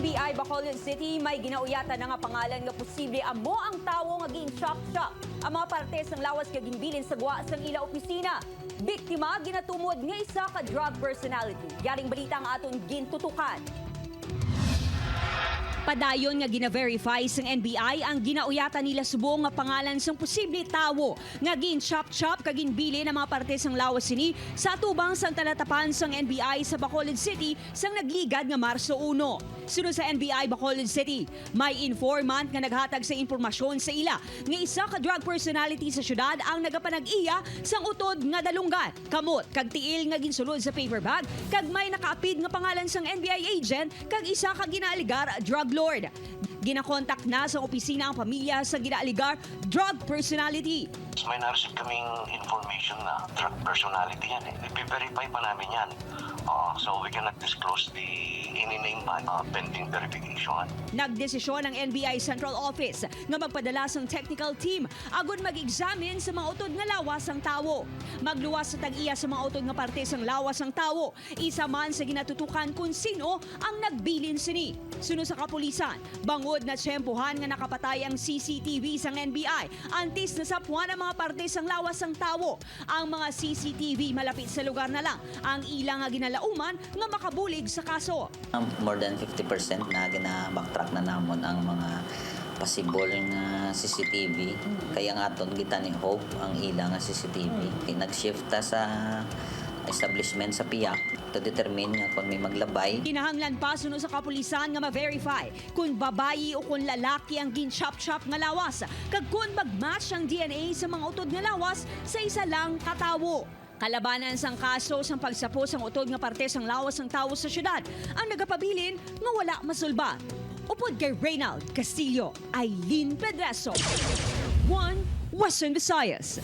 NBI Bacolod City may ginauyatan na nga pangalan nga posible amo ang tawo nga gin-shock-shock. Ang mga partes ng lawas nga ginbilin sa guwa sang ila opisina. Biktima ginatumod nga isa ka drug personality. Yaring balita ang aton gintutukan. Padayon nga gina-verify sang NBI ang ginauyatan nila subong nga pangalan sang posible tawo nga gin chop chop kagin bili ng mga parte sang lawas sini sa tubang sang talatapan sang NBI sa Bacolod City sang nagligad nga Marso 1. Sunod sa NBI Bacolod City, may informant nga naghatag sa impormasyon sa ila nga isa ka drug personality sa syudad ang nagapanag-iya sang utod nga dalunggan, kamot kag tiil nga ginsulod sa paper bag kag may nakaapid nga pangalan sang NBI agent kag isa ka ginaaligar drug lord. Ginakontak na sa opisina ang pamilya sa ginaaligar drug personality. May na-receive kaming information na drug personality yan eh. I-verify pa namin yan. Uh, so we cannot disclose the any name pa uh, pending verification. Nagdesisyon ang NBI Central Office nga magpadala sang technical team agon mag-examine sa mga utod nga lawas ang tawo. Magluwas sa tag-iya sa mga utod nga parte sang lawas ang tawo. Isa man sa ginatutukan kung sino ang nagbilin sini. Suno sa kapulisan, bangod na tsempuhan nga nakapatay ang CCTV sang NBI. Antis na sapuan ang mga parte sang lawas ang tawo. Ang mga CCTV malapit sa lugar na lang ang ilang nga ginalauman nga makabulig sa kaso. More than 50% na gina-backtrack na namon ang mga possible nga CCTV. Kaya nga aton kita ni Hope ang ilang nga CCTV. Kaya Nag-shift ta sa establishment sa PIAC to determine kung may maglabay Kinahanglan pa suno sa kapulisan nga ma-verify kung babayi o kung lalaki ang gin-chop-chop nga lawas kag kung mag-match ang DNA sa mga utod nga lawas sa isa lang katawo. Kalabanan sang kaso sang pagsapo sang utod nga parte sang lawas ng tawo sa syudad ang nagapabilin nga wala masulba. Upod kay Reynald Castillo, Eileen Pedreso. One Western Visayas.